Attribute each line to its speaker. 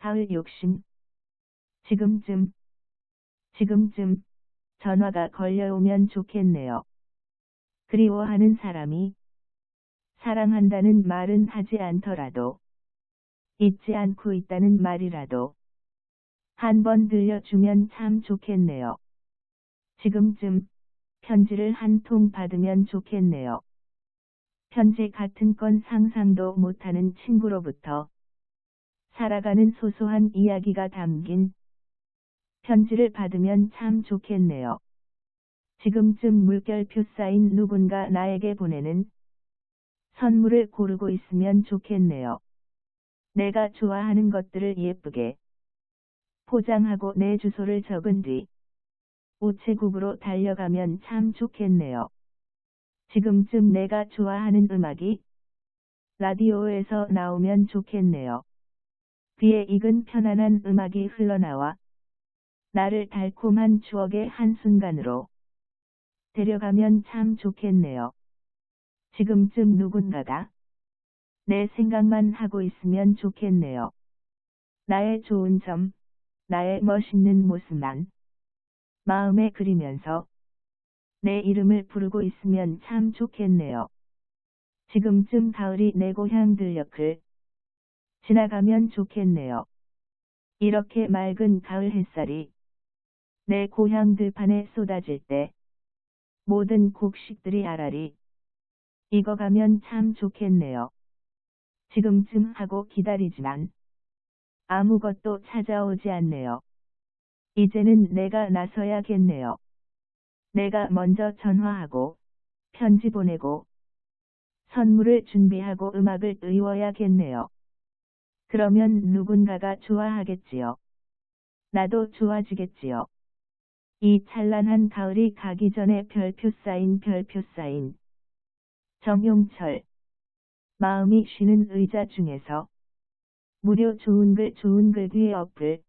Speaker 1: 가을 욕심. 지금쯤, 지금쯤 전화가 걸려오면 좋겠네요. 그리워하는 사람이 사랑한다는 말은 하지 않더라도 잊지 않고 있다는 말이라도 한 번 들려주면 참 좋겠네요. 지금쯤 편지를 한 통 받으면 좋겠네요. 편지 같은 건 상상도 못하는 친구로부터 살아가는 소소한 이야기가 담긴 편지를 받으면 참 좋겠네요. 지금쯤 물결표 쌓인 누군가 나에게 보내는 선물을 고르고 있으면 좋겠네요. 내가 좋아하는 것들을 예쁘게 포장하고 내 주소를 적은 뒤 우체국으로 달려가면 참 좋겠네요. 지금쯤 내가 좋아하는 음악이 라디오에서 나오면 좋겠네요. 귀에 익은 편안한 음악이 흘러나와 나를 달콤한 추억의 한순간으로 데려가면 참 좋겠네요. 지금쯤 누군가가 내 생각만 하고 있으면 좋겠네요. 나의 좋은 점, 나의 멋있는 모습만 마음에 그리면서 내 이름을 부르고 있으면 참 좋겠네요. 지금쯤 가을이 내 고향 들녘을 지나가면 좋겠네요. 이렇게 맑은 가을 햇살이 내 고향 들판에 쏟아질 때 모든 곡식들이 아라리 익어가면 참 좋겠네요. 지금쯤 하고 기다리지만 아무것도 찾아오지 않네요. 이제는 내가 나서야겠네요. 내가 먼저 전화하고 편지 보내고 선물을 준비하고 음악을 의워야겠네요. 그러면 누군가가 좋아하겠지요. 나도 좋아지겠지요. 이 찬란한 가을이 가기 전에 별표 쌓인 별표 쌓인 정용철 마음이 쉬는 의자 중에서 무료 좋은 글 좋은 글 뒤에 어플